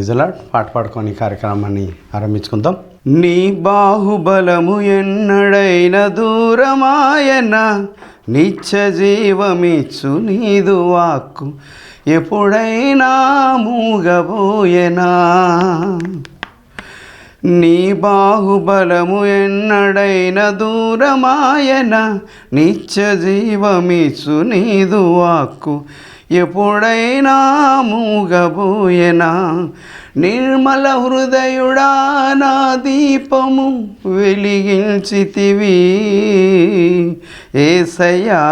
ప్రైజలా పాట పాడుకొని కార్యక్రమాన్ని ఆరంభించుకుందాం. నీ బాహుబలము ఎన్నడైన దూరమాయన నిత్య జీవమిచ్చు నీదు వాక్కు ఎప్పుడైనా మూగబోయెనా? నీ బాహుబలము ఎన్నడైన దూరమాయన నిత్య జీవమిచ్చు నీదు వాక్కు ఎప్పుడైనా మూగబోయెనా? నిర్మల హృదయుడా నా దీపము వెలిగించితివి. ఏసయ్యా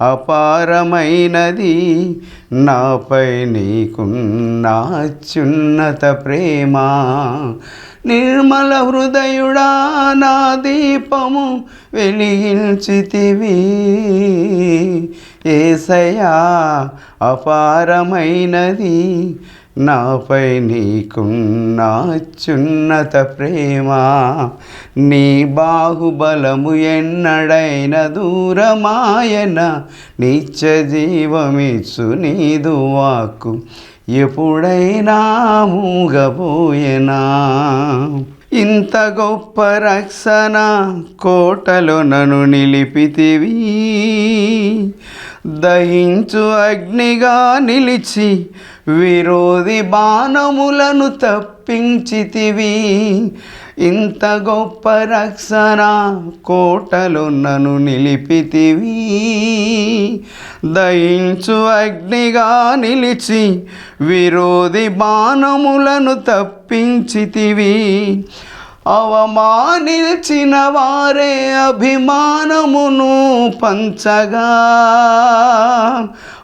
అపారమైనది నాపై నీకున్న ప్రేమ. నిర్మల హృదయుడా నా దీపము వెలిగించితివి. ఏసయ్యా అపారమైనది నాపై నీకున్న ప్రేమ నీ బాహుబలము ఎన్నడైన దూరమాయన నిత్య జీవమిచ్చు నీదు వాక్కు ఎప్పుడైనా మూగబోయనా? ఇంత గొప్ప రక్షణ కోటలో నన్ను నిలిపితివి. దహించు అగ్నిగా నిలిచి విరోధి బాణములను తప్పించితివి. ఇంత గొప్ప రక్షణ కోటలు నన్ను నిలిపితివి. దయించు అగ్నిగా నిలిచి విరోధి బాణములను తప్పించితివి. అవమానిల్చిన వారే అభిమానమును పంచగా.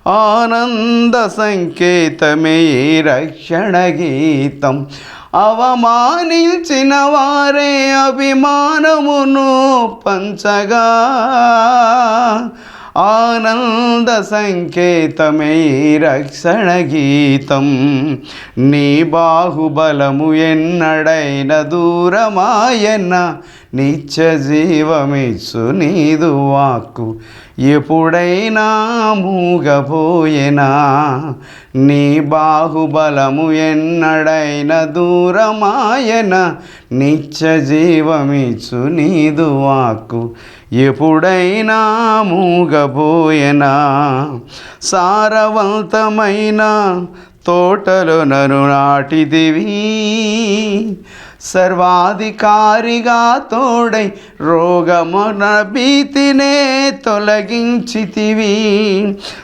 ఆనంద సంకేతమే రక్షణ గీతం. అవమానించిన వారే అభిమానమును పంచగా. ఆనంద సంకేతమే రక్షణ గీతం. నీ బాహుబలము ఎన్నడైన దూరమాయన నిత్య జీవమిచ్చు నీదు వాక్కు. ఎప్పుడైనా మూగపోయేనా నీ బాహుబలము ఎన్నడైన దూరమాయన? నిత్య జీవమిచ్చు నీదు వాక్కు. ఎప్పుడైనా మూగపోయేనా సారవంతమైన తోటలో నన్ను నాటిదివి సర్వాధికారిగా తోడై రోగమున భీతినే తొలగించితివి.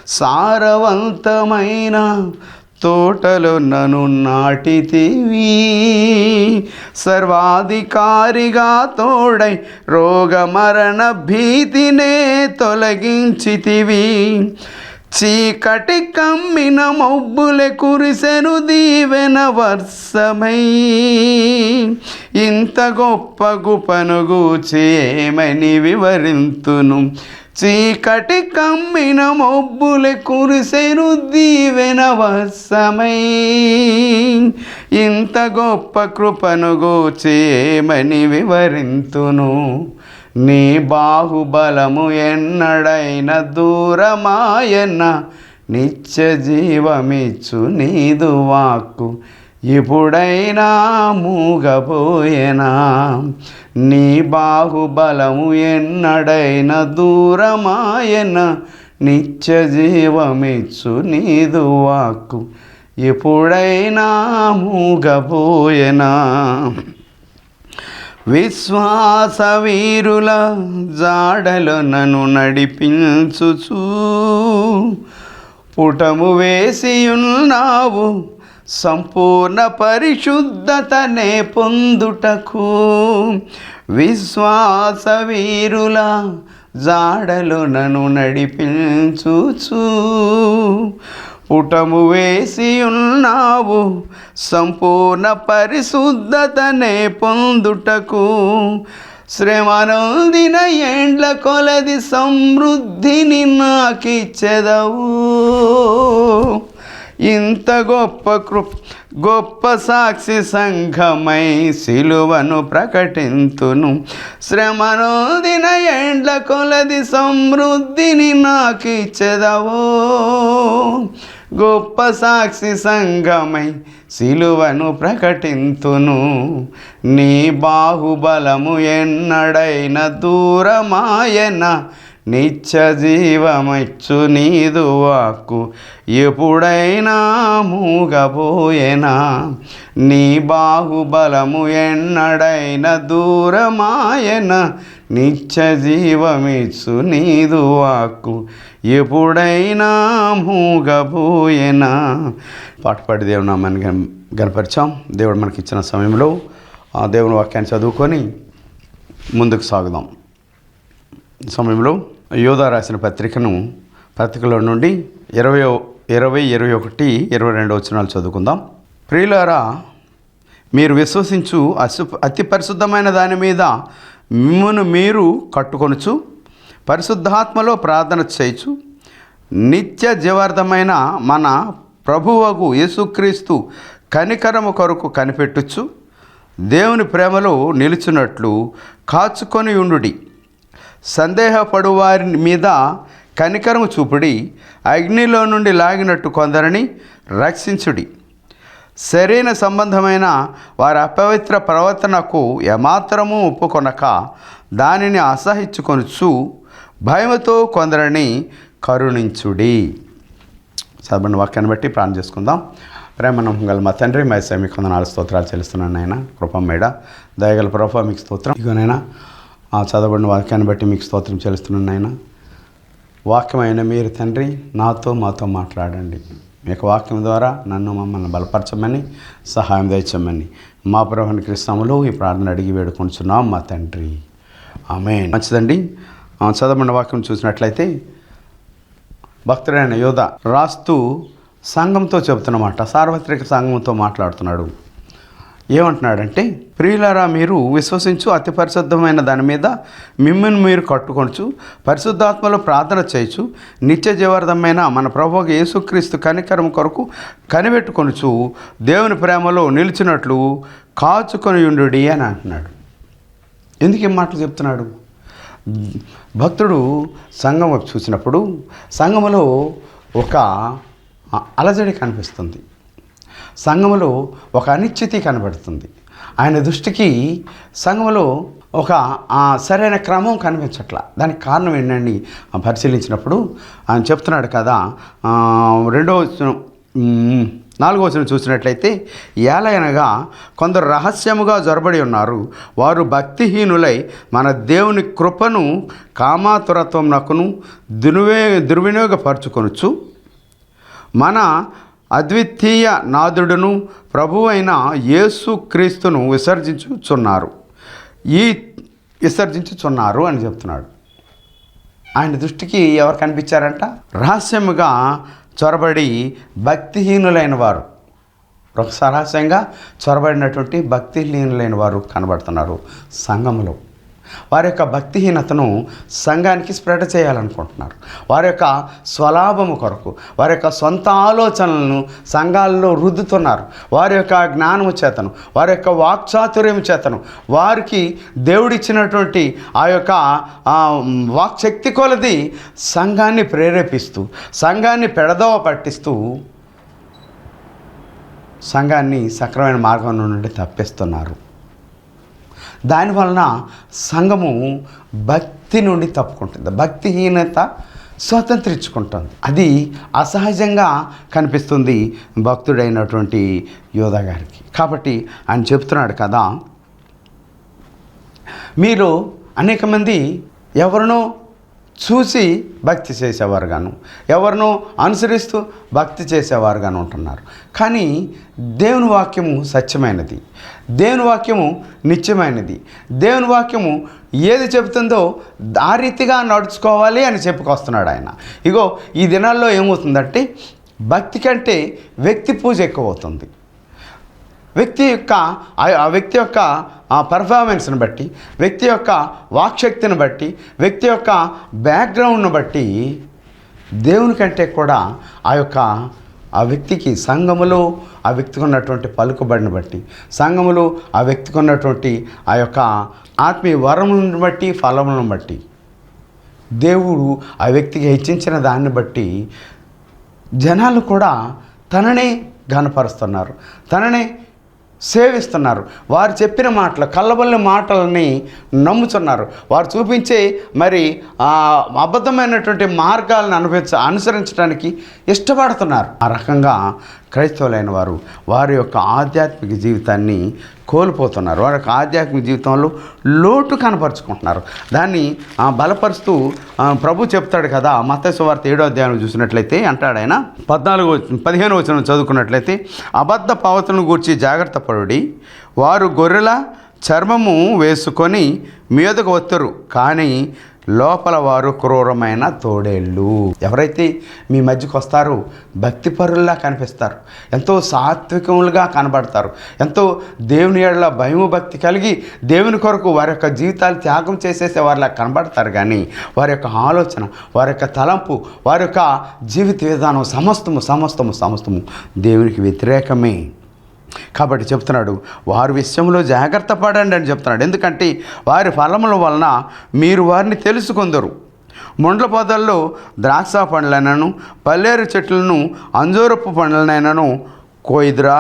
సారవంతమైన తోటలు నన్ను నాటితివి. సర్వాధికారిగా తోడై రోగమరణ భీతినే తొలగించితివి. చీకటి కమ్మిన మబ్బులే కురిసెను దీవెన వర్షమై ఇంత గొప్ప గుపను గూచి వివరింతును? చీకటి కమ్మిన మబ్బులే కురిసెను దీవెన వర్షమై ఇంత గొప్ప కృపను గూచి వివరింతును? నీ బాహుబలము ఎన్నడైన దూరమాయన నిత్య జీవమిచ్చు నీదు వాక్కు. ఇప్పుడైనా మూగబోయేనా? నీ బాహుబలము ఎన్నడైన దూరమాయన నిత్య జీవమిచ్చు నీదు వాక్కు. ఎప్పుడైనా మూగబోయేనా? విశ్వాస వీరుల జాడలో నన్ను నడిపించుచు పుటము వేసి ఉన్నావు సంపూర్ణ పరిశుద్ధతనే పొందుటకు. విశ్వాస వీరుల జాడలో నన్ను నడిపించుచు పుటము వేసి ఉన్నావు సంపూర్ణ పరిశుద్ధతనే పొందుటకు. శ్రమనొందిన ఎండ్ల కొలది సమృద్ధిని నాకిచ్చెదవు ఇంత గొప్ప కృ గొప్ప సాక్షి సంఘమై సిలువను ప్రకటింతును. శ్రమనోదిన ఎండ్ల కొలది సమృద్ధిని నాకిచ్చెదవో గొప్ప సాక్షి సంఘమై సిలువను ప్రకటింతును. నీ బాహుబలము ఎన్నడైన దూరమాయన నిత్య జీవమచ్చు నీదు వాక్కు. ఎప్పుడైనా మూగబోయేనా నీ బాహుబలము ఎన్నడైన దూరమాయన నిత్య జీవమిచ్చు నీదు వాక్కు. ఎప్పుడైనా మూగబోయేనా? పాట పాడి దేవుడు నామాన్ని గనపరిచాం. దేవుడు మనకి ఇచ్చిన సమయంలో ఆ దేవుని వాక్యాన్ని చదువుకొని ముందుకు సాగుదాం. సమయంలో యోధా రాసిన పత్రికను పత్రికలో నుండి ఇరవై ఇరవై ఇరవై ఒకటి ఇరవై రెండు వచనాలు చదువుకుందాం. ప్రియులారా మీరు విశ్వసించు అశు అతి పరిశుద్ధమైన దాని మీద మిమ్మను మీరు కట్టుకొనుచు పరిశుద్ధాత్మలో ప్రార్థన చేయొచ్చు నిత్య జీవార్థమైన మన ప్రభువగు యేసుక్రీస్తు కనికరము కొరకు కనిపెట్టుచు. దేవుని ప్రేమలో నిలుచున్నట్లు కాచుకొని ఉండుడి. సందేహపడు వారి మీద కనికరము చూపుడి. అగ్నిలో నుండి లాగినట్టు కొందరిని రక్షించుడి. సరైన సంబంధమైన వారి అపవిత్ర ప్రవర్తనకు ఏమాత్రము ఒప్పుకొనక దానిని అసహించుకొనుచు భయముతో కొందరిని కరుణించుడి. చదవని వాక్యాన్ని బట్టి ప్రాణం చేసుకుందాం. ప్రేమనం గల మా తండ్రి మా సే మీకు నాలుగు స్తోత్రాలు చెల్లిస్తున్నాను నాయన. కృపం మేడ. దయగల ప్రభా మీకు స్తోత్రం. ఇగోనైనా ఆ చదవబడిన వాక్యాన్ని బట్టి మీకు స్తోత్రం చెల్లిస్తున్నాను నాయన. వాక్యమైన మీరు తండ్రి నాతో మాతో మాట్లాడండి. మీ యొక్క వాక్యం ద్వారా నన్ను మమ్మల్ని బలపరచమని సహాయం తెచ్చమని మా ప్రభుని కృష్ణములో ఈ ప్రార్థన అడిగి వేడుకుంటున్నాం మా తండ్రి. ఆమె మంచిదండి. చదవబడిన వాక్యం చూసినట్లయితే భక్తుడైన యోధ రాస్తూ సంఘంతో చెబుతున్నమాట సార్వత్రిక సంఘంతో మాట్లాడుతున్నాడు. ఏమంటున్నాడంటే ప్రియులారా మీరు విశ్వసించు అతి పరిశుద్ధమైన దాని మీద మిమ్మల్ని మీరు కట్టుకొనచ్చు పరిశుద్ధాత్మలో ప్రార్థన చేయొచ్చు నిత్య జీవార్థమైన మన ప్రభు యేసుక్రీస్తు కనికరం కొరకు కనిపెట్టుకొనుచు దేవుని ప్రేమలో నిలిచినట్లు కాచుకొని ఉండు అని అంటున్నాడు. ఎందుకు ఏం మాటలు చెప్తున్నాడు? భక్తుడు సంఘం వైపు చూసినప్పుడు సంఘములో ఒక అలజడి కనిపిస్తుంది. సంఘములో ఒక అనిశ్చితి కనబడుతుంది. ఆయన దృష్టికి సంఘములో ఒక సరైన క్రమం కనిపించట్ల. దానికి కారణం ఏంటండి? పరిశీలించినప్పుడు ఆయన చెప్తున్నాడు కదా రెండో నాలుగో వచనం చూసినట్లయితే ఏలయనగా కొందరు రహస్యముగా జొరబడి ఉన్నారు. వారు భక్తిహీనులై మన దేవుని కృపను కామాతురత్వం నకును దుర్వే దుర్వినియోగపరచుకొనొచ్చు మన అద్వితీయ నాదుడును ప్రభువైన యేసు క్రీస్తును విసర్జించుచున్నారు. ఈ విసర్జించుచున్నారు అని చెప్తున్నాడు. ఆయన దృష్టికి ఎవరు కనిపించారంట? రహస్యముగా చొరబడి భక్తిహీనులైన వారు. ఒక రహస్యంగా చొరబడినటువంటి భక్తిహీనులైన వారు కనబడుతున్నారు సంఘంలో వారి యొక్క భక్తిహీనతను సంఘానికి స్ప్రెడ్ చేయాలనుకుంటున్నారు. వారి యొక్క స్వలాభము కొరకు వారి యొక్క సొంత ఆలోచనలను సంఘాల్లో రుద్దుతున్నారు. వారి యొక్క జ్ఞానము చేతను వారి యొక్క వాక్చాతుర్యము చేతను వారికి దేవుడిచ్చినటువంటి ఆ యొక్క వాక్శక్తి కొలది సంఘాన్ని ప్రేరేపిస్తూ సంఘాన్ని పెడదోవ పట్టిస్తూ సంఘాన్ని సక్రమైన మార్గం నుండి తప్పిస్తున్నారు. దానివలన సంఘము భక్తి నుండి తప్పుకుంటుంది. భక్తిహీనత స్వతంత్రించుకుంటుంది. అది అసహజంగా కనిపిస్తుంది భక్తుడైనటువంటి యోధ గారికి. కాబట్టి ఆయన చెప్తున్నాడు కదా మీరు అనేక మంది ఎవరినో చూసి భక్తి చేసేవారుగాను. ఎవరినో అనుసరిస్తూ భక్తి చేసేవారుగాను ఉంటున్నారు. కానీ దేవుని వాక్యము సత్యమైనది. దేవుని వాక్యము నిత్యమైనది. దేవుని వాక్యము ఏది చెబుతుందో ఆ రీతిగా నడుచుకోవాలి అని చెప్పుకొస్తున్నాడు ఆయన. ఇగో ఈ దినాల్లో ఏమవుతుందంటే భక్తి కంటే వ్యక్తి పూజ ఎక్కువ అవుతుంది వ్యక్తి యొక్క ఆ- వ్యక్తి యొక్క ఆ పర్ఫార్మెన్స్ని బట్టి వ్యక్తి యొక్క వాక్శక్తిని బట్టి వ్యక్తి యొక్క బ్యాక్గ్రౌండ్ను బట్టి దేవుని కంటే కూడా ఆ యొక్క ఆ వ్యక్తికి సంఘములో ఆ వ్యక్తికి ఉన్నటువంటి పలుకుబడిని బట్టి సంఘములో ఆ వ్యక్తికి ఉన్నటువంటి ఆ యొక్క ఆత్మీయ వరములను బట్టి ఫలములను బట్టి దేవుడు ఆ వ్యక్తికి హెచ్చించిన దాన్ని బట్టి జనాలు కూడా తననే ఘనపరుస్తున్నారు. తననే సేవిస్తున్నారు. వారు చెప్పిన మాటలు కళ్ళబల్లి మాటలని నమ్ముతున్నారు వారు చూపించే మరి అబద్ధమైనటువంటి మార్గాలను అనుభవించ అనుసరించడానికి ఇష్టపడుతున్నారు. ఆ రకంగా క్రైస్తవులైన వారు వారి యొక్క ఆధ్యాత్మిక జీవితాన్ని కోల్పోతున్నారు. వారి యొక్క ఆధ్యాత్మిక జీవితంలో లోటు కనపరుచుకుంటున్నారు. దాన్ని బలపరుస్తూ ప్రభు చెప్తాడు కదా మత్స్య వార్త ఏడో అధ్యాయం చూసినట్లయితే అంటాడు ఆయన పద్నాలుగు పదిహేను వచనం చదువుకున్నట్లయితే అబద్ధ పవతను గూర్చి జాగ్రత్త పడుడి. వారు గొర్రెల చర్మము వేసుకొని మీదకు వస్తారు కానీ లోపల వారు క్రూరమైన తోడేళ్ళు. ఎవరైతే మీ మధ్యకు వస్తారో భక్తిపరుల్లా కనిపిస్తారు. ఎంతో సాత్వికములుగా కనబడతారు. ఎంతో దేవుని ఏళ్ళ భయము భక్తి కలిగి దేవుని కొరకు వారి యొక్క జీవితాలు త్యాగం చేసేసే వారిలా కనబడతారు. కానీ వారి యొక్క ఆలోచన వారి యొక్క తలంపు వారి యొక్క జీవిత విధానం సమస్తము సమస్తము సమస్తము దేవునికి వ్యతిరేకమే. కాబట్టి చెప్తున్నాడు వారి విషయంలో జాగ్రత్త పడండి అని చెప్తున్నాడు. ఎందుకంటే వారి ఫలముల వలన మీరు వారిని తెలుసుకుందరు. ముండ్ల పొదల్లో ద్రాక్ష పండ్లనను పల్లేరు చెట్లను అంజూరపు పండ్లనైనను కోయిదురా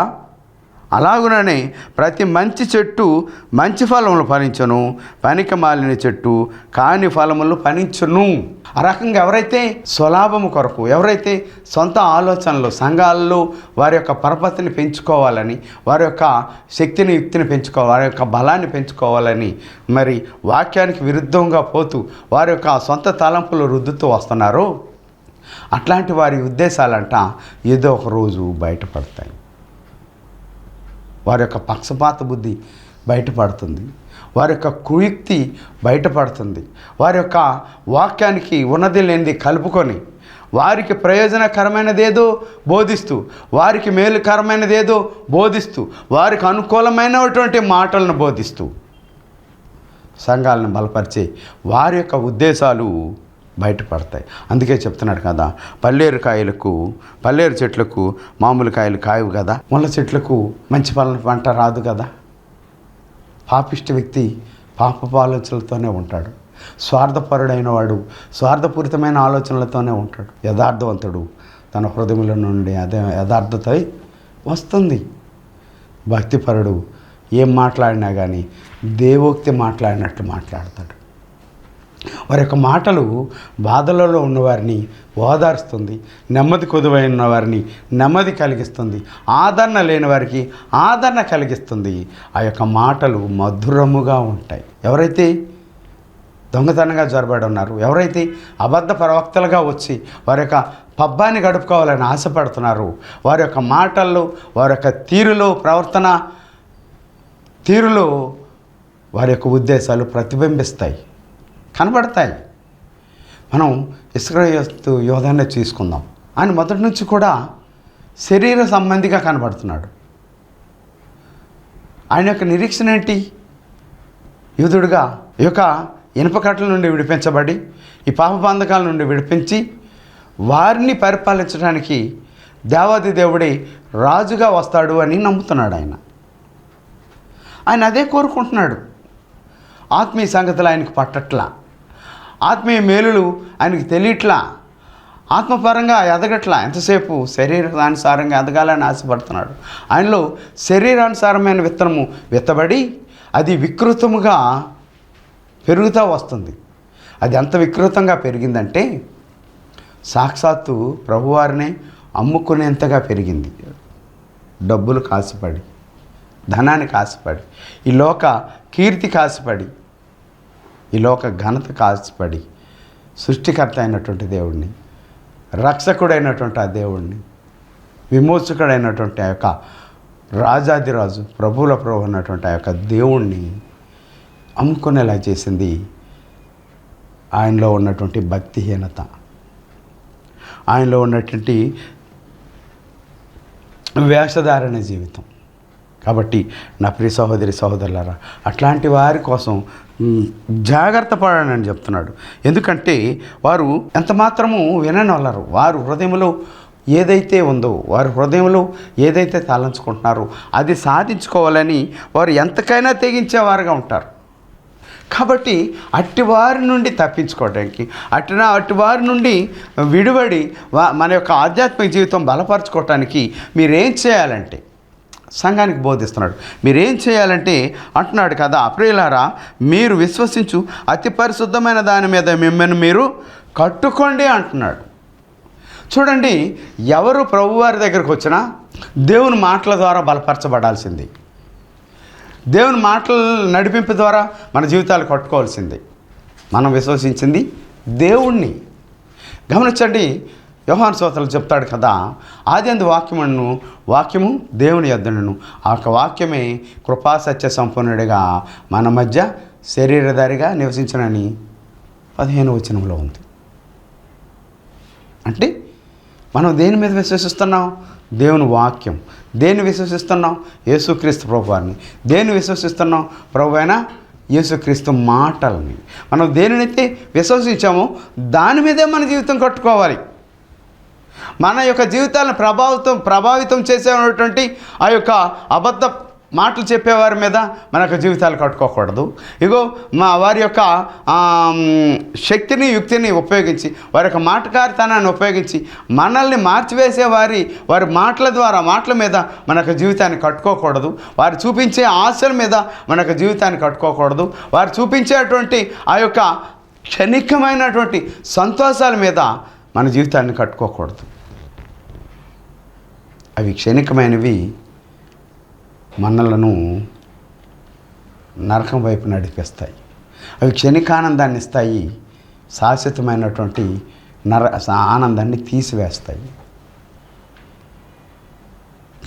అలాగుననే ప్రతి మంచి చెట్టు మంచి ఫలములు ఫలించను పనికి మాలిన చెట్టు కాని ఫలములు ఫలించును. ఆ రకంగా ఎవరైతే స్వలాభము కొరకు ఎవరైతే సొంత ఆలోచనలు సంఘాల్లో వారి యొక్క పరపతిని పెంచుకోవాలని వారి యొక్క శక్తిని యుక్తిని పెంచుకోవాలి వారి యొక్క బలాన్ని పెంచుకోవాలని మరి వాక్యానికి విరుద్ధంగా పోతూ వారి యొక్క సొంత తలంపులు రుద్దుతూ వస్తున్నారో అట్లాంటి వారి ఉద్దేశాలంట ఏదో ఒక రోజు బయటపడతాయి. వారి యొక్క పక్షపాత బుద్ధి బయటపడుతుంది. వారి యొక్క కుయుక్తి బయటపడుతుంది. వారి యొక్క వాక్యానికి ఉన్నది లేనిది కలుపుకొని వారికి ప్రయోజనకరమైనదేదో బోధిస్తూ వారికి మేలుకరమైనదేదో బోధిస్తూ వారికి అనుకూలమైనటువంటి మాటలను బోధిస్తూ సంఘాలను బలపరిచే వారి యొక్క ఉద్దేశాలు బయటపడతాయి. అందుకే చెప్తున్నాడు కదా పల్లేరు కాయలకు పల్లేరు చెట్లకు మామూలు కాయలు కాయవు కదా ముళ్ళ చెట్లకు మంచి పళ్ళ పంట రాదు కదా. పాపిష్టి వ్యక్తి పాప ఆలోచనలతోనే ఉంటాడు. స్వార్థపరుడైన వాడు స్వార్థపూరితమైన ఆలోచనలతోనే ఉంటాడు. యథార్థవంతుడు తన హృదయంలో నుండి అదే యథార్థత వస్తుంది. భక్తిపరుడు ఏం మాట్లాడినా కానీ దేవోక్తి మాట్లాడినట్టు మాట్లాడతాడు. వారి యొక్క మాటలు బాధలలో ఉన్నవారిని ఓదారుస్తుంది నెమ్మది కొదువైన వారిని నెమ్మది కలిగిస్తుంది ఆదరణ లేని వారికి ఆదరణ కలిగిస్తుంది. ఆ యొక్క మాటలు మధురముగా ఉంటాయి. ఎవరైతే దొంగతనంగా జొరబడి ఉన్నారు ఎవరైతే అబద్ధ ప్రవక్తలుగా వచ్చి వారి యొక్క పబ్బాన్ని గడుపుకోవాలని ఆశపడుతున్నారు వారి యొక్క మాటల్లో వారి యొక్క తీరులో ప్రవర్తన తీరులో వారి యొక్క ఉద్దేశాలు ప్రతిబింబిస్తాయి. కనబడతాయి. మనం ఇసుక యోధాన్ని తీసుకుందాం. ఆయన మొదటి నుంచి కూడా శరీర సంబంధిగా కనబడుతున్నాడు. ఆయన యొక్క నిరీక్షణ ఏంటి? యూదుడుగా ఈ యొక్క ఇనుపకట్ల నుండి విడిపించబడి ఈ పాప బంధకాల నుండి విడిపించి వారిని పరిపాలించడానికి దేవాది దేవుడి రాజుగా వస్తాడు అని నమ్ముతున్నాడు ఆయన. ఆయన అదే కోరుకుంటున్నాడు. ఆత్మీయ సంగతులు ఆయనకు పట్టట్లా. ఆత్మీయ మేలులు ఆయనకి తెలియట్లా. ఆత్మపరంగా ఎదగట్లా. ఎంతసేపు శరీరానుసారంగా ఎదగాలని ఆశపడుతున్నాడు. ఆయనలో శరీరానుసారమైన విత్తనము విత్తబడి అది వికృతముగా పెరుగుతూ వస్తుంది. అది ఎంత వికృతంగా పెరిగిందంటే సాక్షాత్తు ప్రభువారినే అమ్ముకునేంతగా పెరిగింది. డబ్బులు కాసిపడి ధనానికి ఆశపడి ఈ లోక కీర్తి కాసిపడి ఈ లోక ఘనత కాసిపడి సృష్టికర్త అయినటువంటి దేవుడిని రక్షకుడైనటువంటి ఆ దేవుడిని విమోచకుడైనటువంటి ఆ యొక్క రాజాదిరాజు ప్రభువుల ప్రభు అన్నటువంటి ఆ యొక్క దేవుణ్ణి అమ్ముకునేలా చేసింది ఆయనలో ఉన్నటువంటి భక్తిహీనత. ఆయనలో ఉన్నటువంటి వేషధారణ జీవితం. కాబట్టి నా ప్రియ సహోదరి సహోదరులారా అట్లాంటి వారి కోసం జాగ్రత్త పడని చెప్తున్నాడు. ఎందుకంటే వారు ఎంత మాత్రము విననొల్లరు వారు హృదయంలో ఏదైతే ఉందో వారి హృదయంలో ఏదైతే తలంచుకుంటున్నారో అది సాధించుకోవాలని వారు ఎంతకైనా తెగించేవారుగా ఉంటారు. కాబట్టి అట్టివారి నుండి తప్పించుకోవడానికి అట్టిన అట్టివారి నుండి విడివడి వా- మన యొక్క ఆధ్యాత్మిక జీవితం బలపరచుకోవటానికి మీరేం చేయాలంటే సంఘానికి బోధిస్తున్నాడు. మీరేం చేయాలంటే అంటున్నాడు కదా అప్రియులారా మీరు విశ్వసించు అతి పరిశుద్ధమైన దాని మీద మిమ్మల్ని మీరు కట్టుకోండి అంటున్నాడు. చూడండి ఎవరు ప్రభువారి దగ్గరకు వచ్చినా దేవుని మాటల ద్వారా బలపరచబడాల్సింది. దేవుని మాటల నడిపింపు ద్వారా మన జీవితాలు కట్టుకోవాల్సింది. మనం విశ్వసించింది దేవుణ్ణి. గమనించండి వ్యవహార శ్రోతలు చెప్తాడు కదా ఆది వాక్యమును వాక్యము దేవుని యొద్దను ఆ యొక్క వాక్యమే కృపాసత్య సంపన్నుడిగా మన మధ్య శరీరధారిగా నివసించనని పదిహేను వచనంలో ఉంది. అంటే మనం దేని మీద విశ్వసిస్తున్నాం? దేవుని వాక్యం. దేన్ని విశ్వసిస్తున్నాం? యేసుక్రీస్తు ప్రభు వారిని దేన్ని విశ్వసిస్తున్నాం? ప్రభు అయినా యేసుక్రీస్తు మాటలని. మనం దేనినైతే విశ్వసించామో దాని మీదే మన జీవితం కట్టుకోవాలి. మన యొక్క జీవితాలను ప్రభావితం ప్రభావితం చేసేటువంటి ఆ యొక్క అబద్ధ మాటలు చెప్పేవారి మీద మన యొక్క జీవితాలు కట్టుకోకూడదు. ఇగో మా వారి యొక్క శక్తిని యుక్తిని ఉపయోగించి వారి యొక్క మాటకారితనాన్ని ఉపయోగించి మనల్ని మార్చివేసే వారి వారి మాటల ద్వారా మాటల మీద మన యొక్క జీవితాన్ని కట్టుకోకూడదు. వారు చూపించే ఆశల మీద మన యొక్క జీవితాన్ని కట్టుకోకూడదు. వారు చూపించేటువంటి ఆ యొక్క క్షణికమైనటువంటి సంతోషాల మీద మన జీవితాన్ని కట్టుకోకూడదు. అవి క్షణికమైనవి మనలను నరకం వైపు నడిపిస్తాయి. అవి క్షణికానందాన్ని ఇస్తాయి. శాశ్వతమైనటువంటి నర ఆనందాన్ని తీసివేస్తాయి.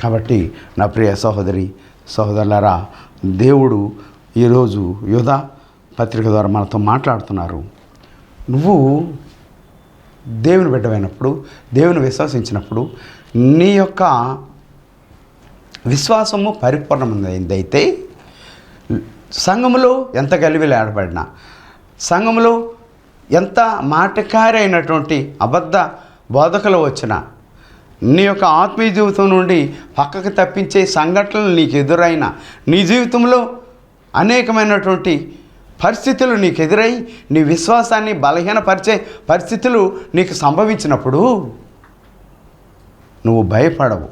కాబట్టి నా ప్రియ సహోదరి సహోదరులరా దేవుడు ఈరోజు యుధ పత్రిక ద్వారా మనతో మాట్లాడుతున్నారు. నువ్వు దేవుని బిడ్డమైనప్పుడు దేవుని విశ్వసించినప్పుడు నీ యొక్క విశ్వాసము పరిపూర్ణమైందైతే సంఘములో ఎంత గలివిలు ఏడబడినా సంఘములో ఎంత మాటకారైనటువంటి అబద్ధ బోధకులు వచ్చినా నీ యొక్క ఆత్మీయ జీవితం నుండి పక్కకు తప్పించే సంఘటనలు నీకు ఎదురైన నీ జీవితంలో అనేకమైనటువంటి పరిస్థితులు నీకు ఎదురై నీ విశ్వాసాన్ని బలహీనపరిచే పరిస్థితులు నీకు సంభవించినప్పుడు నువ్వు భయపడవు.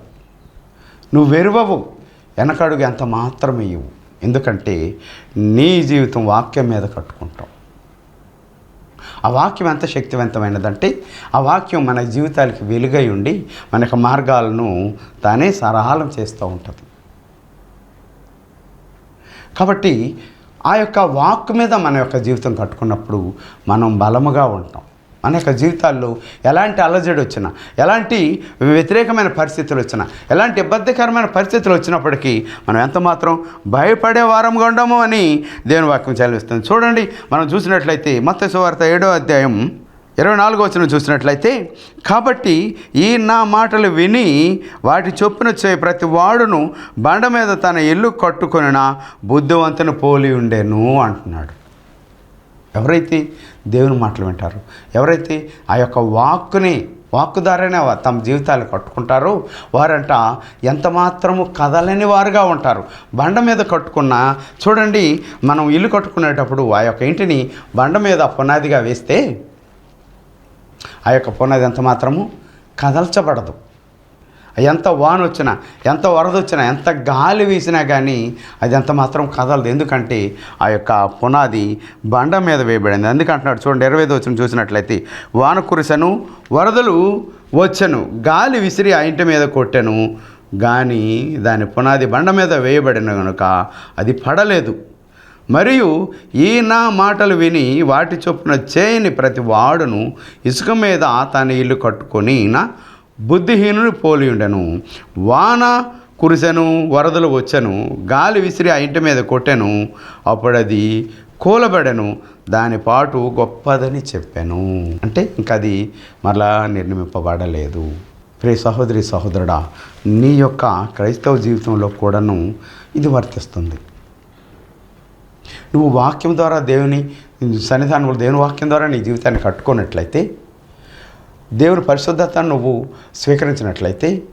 నువ్వు వెరువవు. వెనకడుగు ఎంత మాత్రమే ఇవ్వు. ఎందుకంటే నీ జీవితం వాక్యం మీద కట్టుకుంటావు ఆ వాక్యం ఎంత శక్తివంతమైనదంటే ఆ వాక్యం మన జీవితాలకి వెలుగై ఉండి మన యొక్క మార్గాలను తానే సరహాలం చేస్తూ ఉంటుంది. కాబట్టి ఆ యొక్క వాక్ మీద మన యొక్క జీవితం కట్టుకున్నప్పుడు మనం బలముగా ఉంటాం. మన యొక్క జీవితాల్లో ఎలాంటి అలజడి వచ్చినా ఎలాంటి వ్యతిరేకమైన పరిస్థితులు వచ్చినా ఎలాంటి ఇబ్బందికరమైన పరిస్థితులు వచ్చినప్పటికీ మనం ఎంత మాత్రం భయపడే వారంగా ఉండము అని దేవుని వాక్యం చదివిస్తుంది చూడండి మనం చూసినట్లయితే మత్స్య వార్త ఏడో అధ్యాయం ఇరవై నాలుగో వచ్చిన చూసినట్లయితే కాబట్టి ఈ నా మాటలు విని వాటి చొప్పున చే ప్రతి వాడును బండ మీద తన ఇల్లు కట్టుకొనిన బుద్ధివంతుని పోలి ఉండేను అంటున్నాడు. ఎవరైతే దేవుని మాటలు వింటారో ఎవరైతే ఆ యొక్క వాక్కుని వాక్కు ద్వారానే తమ జీవితాలు కట్టుకుంటారో వారంట ఎంత మాత్రము కదలని వారుగా ఉంటారు. బండ మీద కట్టుకున్న చూడండి మనం ఇల్లు కట్టుకునేటప్పుడు ఆ యొక్క ఇంటిని బండ మీద పునాదిగా వేస్తే ఆ యొక్క పునాది ఎంత మాత్రము? కదల్చబడదు. ఎంత వాన వచ్చినా ఎంత వరద వచ్చినా ఎంత గాలి వీసినా కానీ అది ఎంత మాత్రం కదలదు. ఎందుకంటే ఆ యొక్క పునాది బండ మీద వేయబడింది. అందుకంటున్నాడు చూడండి ఇరవై ఐదు వచ్చిన చూసినట్లయితే వాన కురిసెను వరదలు వచ్చను గాలి విసిరి ఆ ఇంటి మీద కొట్టెను కానీ దాని పునాది బండ మీద వేయబడిన కనుక అది పడలేదు. మరియు ఈ నా మాటలు విని వాటి చొప్పున చేయని ప్రతి వాడును ఇసుక మీద తన ఇల్లు కట్టుకొని నా బుద్ధిహీనుని పోలి ఉండెను. వాన కురిసెను వరదలు వచ్చెను గాలి విసిరి ఆ ఇంటి మీద కొట్టెను అప్పుడు అది కూలబడెను దాని పాటు గొప్పదని చెప్పాను. అంటే ఇంకా అది మరలా నిర్మింపబడలేదు. ప్రే సహోదరి సహోదరుడా నీ యొక్క క్రైస్తవ జీవితంలో కూడాను ఇది వర్తిస్తుంది. నువ్వు వాక్యం ద్వారా దేవుని సన్నిధానంలో దేవుని వాక్యం ద్వారా నీ జీవితాన్ని కట్టుకున్నట్లయితే దేవుని పరిశుద్ధతను నువ్వు స్వీకరించినట్లయితే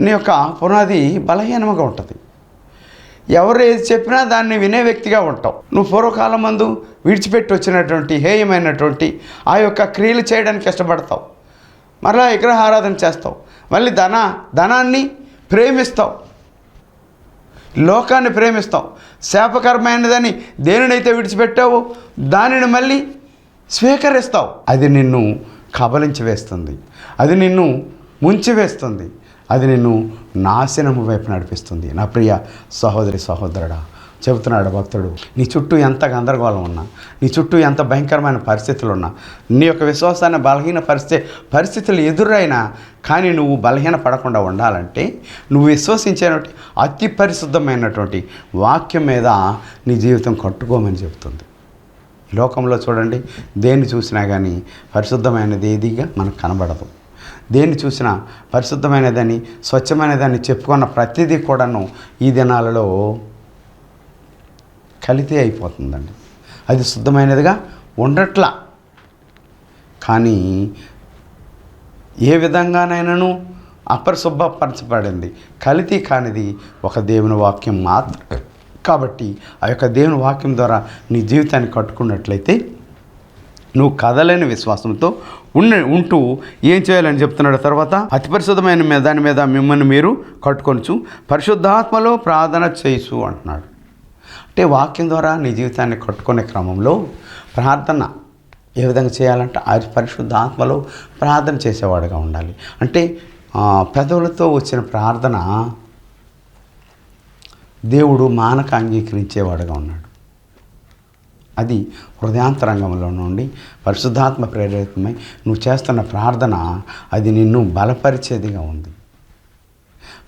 నీ యొక్క పునాది బలహీనంగా ఉంటుంది. ఎవరు ఏది చెప్పినా దాన్ని వినే వ్యక్తిగా ఉంటావు. నువ్వు పూర్వకాలం మందు విడిచిపెట్టి వచ్చినటువంటి హేయమైనటువంటి ఆ యొక్క క్రియలు చేయడానికి ఇష్టపడతావు. మరలా విగ్రహారాధన చేస్తావు. మళ్ళీ ధన ధనాన్ని ప్రేమిస్తావు. లోకాన్ని ప్రేమిస్తావు శాపకరమైనదని దేనినైతే విడిచిపెట్టావో దానిని మళ్ళీ స్వీకరిస్తావు. అది నిన్ను కబలించి వేస్తుంది. అది నిన్ను ముంచివేస్తుంది అది నిన్ను నాశనము వైపు నడిపిస్తుంది. నా ప్రియ సహోదరి సహోదరుడా చెబుతున్నాడు భక్తుడు నీ చుట్టూ ఎంత గందరగోళం ఉన్నా నీ చుట్టూ ఎంత భయంకరమైన పరిస్థితులు ఉన్నా నీ యొక్క విశ్వాసాన్ని బలహీన పరిస్థితి పరిస్థితులు ఎదురైనా కానీ నువ్వు బలహీన పడకుండా ఉండాలంటే నువ్వు విశ్వసించేటువంటి అతి పరిశుద్ధమైనటువంటి వాక్యం మీద నీ జీవితం కట్టుకోమని చెబుతుంది. లోకంలో చూడండి దేన్ని చూసినా కానీ పరిశుద్ధమైనది ఏదిగా మనకు కనబడదు. దేన్ని చూసినా పరిశుద్ధమైనదని స్వచ్ఛమైనదని చెప్పుకున్న ప్రతిదీ కూడాను ఈ దినాలలో కలితే అయిపోతుందండి. అది శుద్ధమైనదిగా ఉండట్లా. కానీ ఏ విధంగానైనాను అపరిశుభ్రపరచబడింది కలితీ కానిది ఒక దేవుని వాక్యం మాత్రం కాబట్టి ఆ యొక్క దేవుని వాక్యం ద్వారా నీ జీవితాన్ని కట్టుకున్నట్లయితే నువ్వు కదలేని విశ్వాసంతో ఉన్న ఉంటూ ఏం చేయాలని చెప్తున్నాడు తర్వాత అతి పరిశుద్ధమైన మీద దాని మీద మిమ్మల్ని మీరు కట్టుకొనచ్చు పరిశుద్ధాత్మలో ప్రార్థన చేయసు అంటున్నాడు. అంటే వాక్యం ద్వారా నీ జీవితాన్ని కట్టుకునే క్రమంలో ప్రార్థన ఏ విధంగా చేయాలంటే ఆ పరిశుద్ధ ఆత్మలో ప్రార్థన చేసేవాడుగా ఉండాలి. అంటే పెదవులతో వచ్చిన ప్రార్థన దేవుడు మానక అంగీకరించేవాడుగా ఉన్నాడు. అది హృదయాంతరంగంలో నుండి పరిశుద్ధాత్మ ప్రేరితమై నువ్వు చేస్తున్న ప్రార్థన అది నిన్ను బలపరిచేదిగా ఉంది.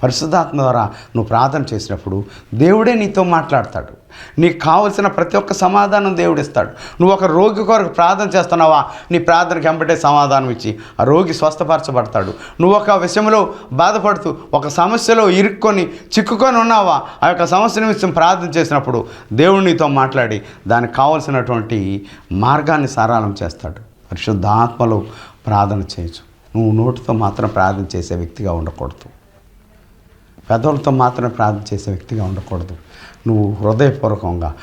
పరిశుద్ధాత్మ ద్వారా నువ్వు ప్రార్థన చేసినప్పుడు దేవుడే నీతో మాట్లాడతాడు. నీకు కావలసిన ప్రతి ఒక్క సమాధానం దేవుడు ఇస్తాడు నువ్వు ఒక రోగి కొరకు ప్రార్థన చేస్తున్నావా? నీ ప్రార్థనకి వెంబటే సమాధానం ఇచ్చి ఆ రోగి స్వస్థపరచబడతాడు. నువ్వు ఒక విషయంలో బాధపడుతూ ఒక సమస్యలో ఇరుక్కొని చిక్కుకొని ఉన్నావా? ఆ యొక్క సమస్య నిమిత్తం ప్రార్థన చేసినప్పుడు దేవుడు నీతో మాట్లాడి దానికి కావలసినటువంటి మార్గాన్ని సరళం చేస్తాడు. పరిశుద్ధాత్మలో ప్రార్థన చేయొచ్చు. నువ్వు నోటితో మాత్రం ప్రార్థన చేసే వ్యక్తిగా ఉండకూడదు. పెదవులతో మాత్రమే ప్రార్థన చేసే వ్యక్తిగా ఉండకూడదు. నువ్వు హృదయపూర్వకంగా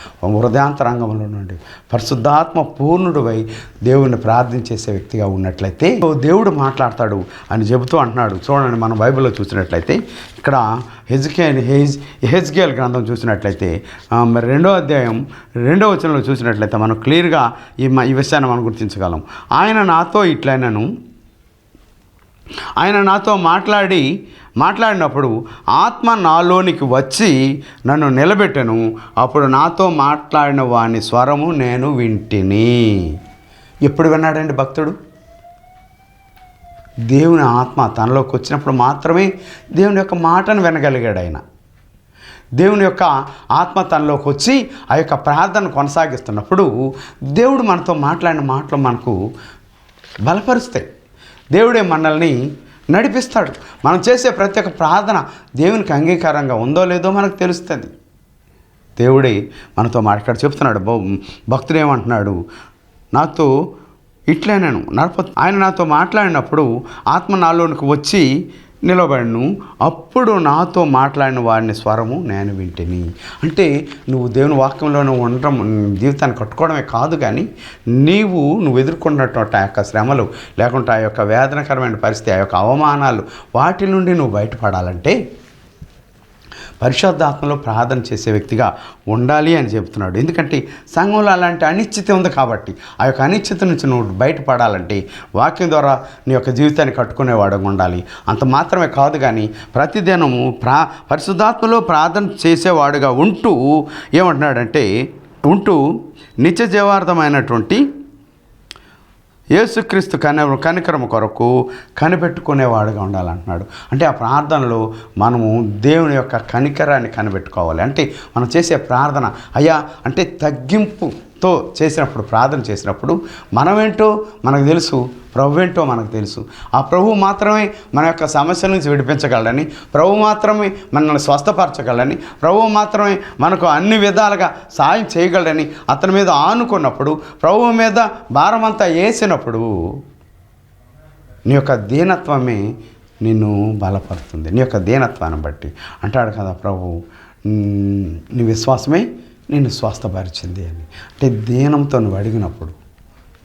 హృదయాంతరంగంలో నుండి పరిశుద్ధాత్మ పూర్ణుడివై దేవుణ్ణి ప్రార్థన చేసే వ్యక్తిగా ఉన్నట్లయితే ఓ దేవుడు మాట్లాడతాడు అని చెబుతూ అంటున్నాడు. చూడండి మనం బైబిల్లో చూసినట్లయితే ఇక్కడ హెజ్కేన్ హెజ్ హెజ్గేల్ గ్రంథం చూసినట్లయితే మరి రెండో అధ్యాయం రెండో వచనంలో చూసినట్లయితే మనం క్లియర్గా ఈ మ- ఈ విషయాన్ని మనం గుర్తించగలం. ఆయన నాతో ఇట్లైనను ఆయన నాతో మాట్లాడి మాట్లాడినప్పుడు ఆత్మ నాలోనికి వచ్చి నన్ను నిలబెట్టను. అప్పుడు నాతో మాట్లాడిన వాని స్వరము నేను వింటిని. ఎప్పుడు విన్నాడండి భక్తుడు? దేవుని ఆత్మ తనలోకి వచ్చినప్పుడు మాత్రమే దేవుని యొక్క మాటను వినగలిగాడు ఆయన. దేవుని యొక్క ఆత్మ తనలోకి వచ్చి ఆ యొక్క ప్రార్థన కొనసాగిస్తున్నప్పుడు దేవుడు మనతో మాట్లాడిన మాటలు మనకు బలపరుస్తాయి. దేవుడే మనల్ని నడిపిస్తాడు. మనం చేసే ప్రతి ఒక్క ప్రార్థన దేవునికి అంగీకారంగా ఉందో లేదో మనకు తెలుస్తుంది. దేవుడే మనతో మాట్లాడు చెప్తున్నాడు భక్తుడు ఏమంటున్నాడు? నాతో ఇట్లే నేను నడప ఆయన నాతో మాట్లాడినప్పుడు ఆత్మ నాలోనికి వచ్చి నిలబడను. అప్పుడు నాతో మాట్లాడిన వారిని స్వరము నేను వింటిని. అంటే నువ్వు దేవుని వాక్యంలోనే ఉండడం జీవితాన్ని కట్టుకోవడమే కాదు కానీ నీవు నువ్వు ఎదుర్కొన్నటువంటి ఆ యొక్క శ్రమలు లేకుంటే ఆ యొక్క వేదనకరమైన పరిస్థితి ఆ యొక్క అవమానాలు వాటి నుండి నువ్వు బయటపడాలంటే పరిశుద్ధాత్మలో ప్రార్థన చేసే వ్యక్తిగా ఉండాలి అని చెప్తున్నాడు ఎందుకంటే సంఘంలో అలాంటి అనిశ్చితి ఉంది కాబట్టి ఆ యొక్క అనిశ్చిత నుంచి నువ్వు బయటపడాలంటే వాక్యం ద్వారా నీ యొక్క జీవితాన్ని కట్టుకునేవాడు ఉండాలి. అంత మాత్రమే కాదు కానీ ప్రతిదినము ప్రా పరిశుద్ధాత్మలో ప్రార్థన చేసేవాడుగా ఉంటూ ఏమంటున్నాడంటే ఉంటూ నిత్య జీవార్థమైనటువంటి యేసుక్రీస్తు కన కనికరము కొరకు కనిపెట్టుకునేవాడుగా ఉండాలంటున్నాడు. అంటే ఆ ప్రార్థనలో మనము దేవుని యొక్క కనికరాన్ని కనిపెట్టుకోవాలి. అంటే మనం చేసే ప్రార్థన అయ్యా అంటే తగ్గింపు తో చేసినప్పుడు ప్రార్థన చేసినప్పుడు మనమేంటో మనకు తెలుసు ప్రభు ఏంటో మనకు తెలుసు. ఆ ప్రభు మాత్రమే మన యొక్క సమస్యల నుంచి విడిపించగలడని ప్రభు మాత్రమే మనల్ని స్వస్థపరచగలడని ప్రభు మాత్రమే మనకు అన్ని విధాలుగా సాయం చేయగలడని అతని మీద ఆనుకున్నప్పుడు ప్రభు మీద భారమంతా వేసినప్పుడు నీ యొక్క దీనత్వమే నిన్ను బలపడుతుంది నీ యొక్క దీనత్వాన్ని బట్టి అంటాడు కదా ప్రభు. నీ విశ్వాసమే నేను స్వస్థపరిచింది అని. అంటే దీనంతో నువ్వు అడిగినప్పుడు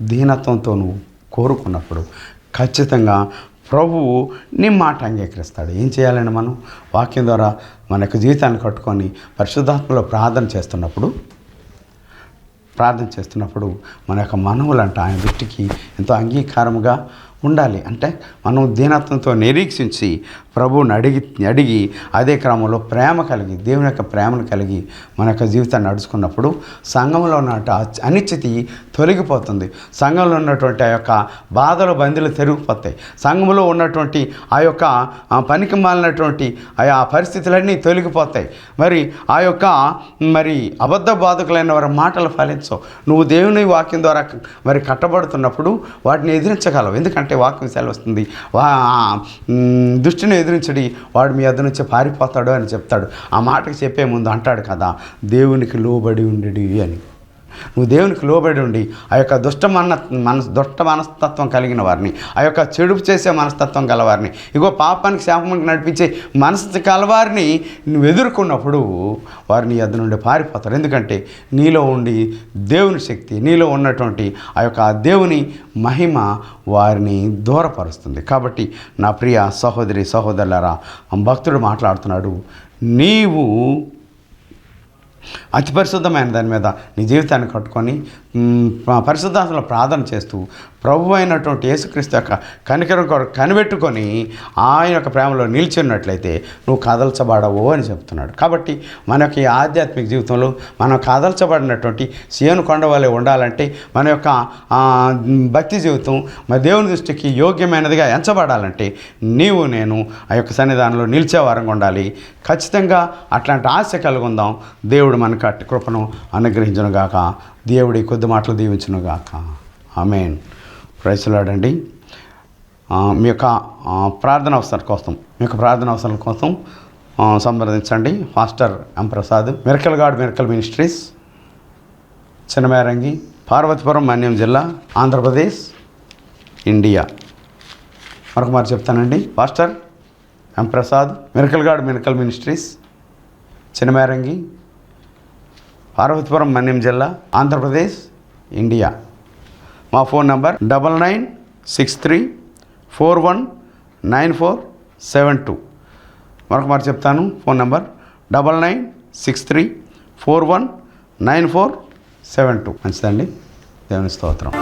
దీనత్వంతో నువ్వు కోరుకున్నప్పుడు ఖచ్చితంగా ప్రభువు నీ మాట అంగీకరిస్తాడు. ఏం చేయాలండి మనం? వాక్యం ద్వారా మన యొక్క జీవితాన్ని కట్టుకొని పరిశుద్ధాత్మలో ప్రార్థన చేస్తున్నప్పుడు ప్రార్థన చేస్తున్నప్పుడు మన యొక్క మనవులంట ఆయన దృష్టికి ఎంతో అంగీకారముగా ఉండాలి. అంటే మనం దీనత్వంతో నిరీక్షించి ప్రభువుని అడిగి అడిగి అదే క్రమంలో ప్రేమ కలిగి దేవుని యొక్క ప్రేమను కలిగి మన యొక్క జీవితాన్ని నడుచుకున్నప్పుడు సంఘంలో ఉన్న అనిశ్చితి తొలగిపోతుంది. సంఘంలో ఉన్నటువంటి ఆ యొక్క బాధలు బందీలు తెరిగిపోతాయి సంఘంలో ఉన్నటువంటి ఆ యొక్క పనికి మాలినటువంటి ఆ పరిస్థితులన్నీ తొలగిపోతాయి. మరి ఆ యొక్క మరి అబద్ధ బాధకులైన వారి మాటలు ఫలించవు. నువ్వు దేవుని వాక్యం ద్వారా మరి కట్టబడుతున్నప్పుడు వాటిని ఎదిరించగలవు. ఎందుకంటే వాక్యం సెలవుస్తుంది. వస్తుంది దుష్టిని ఎదిరించడి వాడు మీ అద్దె నుంచి పారిపోతాడు అని చెప్తాడు. ఆ మాటకి చెప్పే ముందు అంటాడు కదా దేవునికి లోబడి ఉండడి అని. నువ్వు దేవునికి లోబడి ఉండి ఆ యొక్క దుష్ట మన మనస్ దుష్ట మనస్తత్వం కలిగిన వారిని ఆ యొక్క చెడుపు చేసే మనస్తత్వం గలవారిని ఇగో పాపానికి శాపమునికి నడిపించే మనసు కలవారిని నువ్వు ఎదుర్కొన్నప్పుడు వారిని ఎద్దు నుండి పారిపోతారు. ఎందుకంటే నీలో ఉండి దేవుని శక్తి నీలో ఉన్నటువంటి ఆ యొక్క దేవుని మహిమ వారిని దూరపరుస్తుంది. కాబట్టి నా ప్రియ సహోదరి సహోదరులరా భక్తుడు మాట్లాడుతున్నాడు నీవు అతి పరిశుద్ధమైన దాని మీద నీ జీవితాన్ని కట్టుకొని మ్, ప్రార్థన చేస్తూ ప్రభు అయినటువంటి యేసుక్రీస్తు యొక్క కనికరం కొరకు కనిపెట్టుకొని ఆయన యొక్క ప్రేమలో నిలిచినట్లయితే నువ్వు కదల్చబడవు అని చెప్తున్నాడు. కాబట్టి మన యొక్క ఈ ఆధ్యాత్మిక జీవితంలో మనం కదల్చబడినటువంటి సేను కొండ వలె ఉండాలంటే మన యొక్క భక్తి జీవితం మన దేవుని దృష్టికి యోగ్యమైనదిగా ఎంచబడాలంటే నీవు నేను ఆ యొక్క సన్నిధానంలో నిలిచే వారంగా ఉండాలి. ఖచ్చితంగా అట్లాంటి ఆశ కలిగి ఉందాం దేవుడు మనకు అట్టి కృపను అనుగ్రహించునుగాక. దేవుడి కొద్ది మాటలు దీవించునుగాక. ఆమెన్. ప్రైసులాడండి మీ యొక్క ప్రార్థన అవసరం కోసం మీ యొక్క ప్రార్థన అవసరం కోసం సంప్రదించండి. Master M Prasad miracle god miracle ministries Chinnamerangi Parvathipuram Manyam జిల్లా ఆంధ్రప్రదేశ్ ఇండియా. మరొక మరి చెప్తానండి. Master M Prasad miracle god miracle ministries Chinnamerangi Parvathipuram Manyam జిల్లా ఆంధ్రప్రదేశ్ ఇండియా. మా phone number double nine six three four one nine four seven two. మరొక మరి చెప్తాను phone number double nine six three four one nine four seven two. మంచిదండి. దేవుని స్తోత్రం.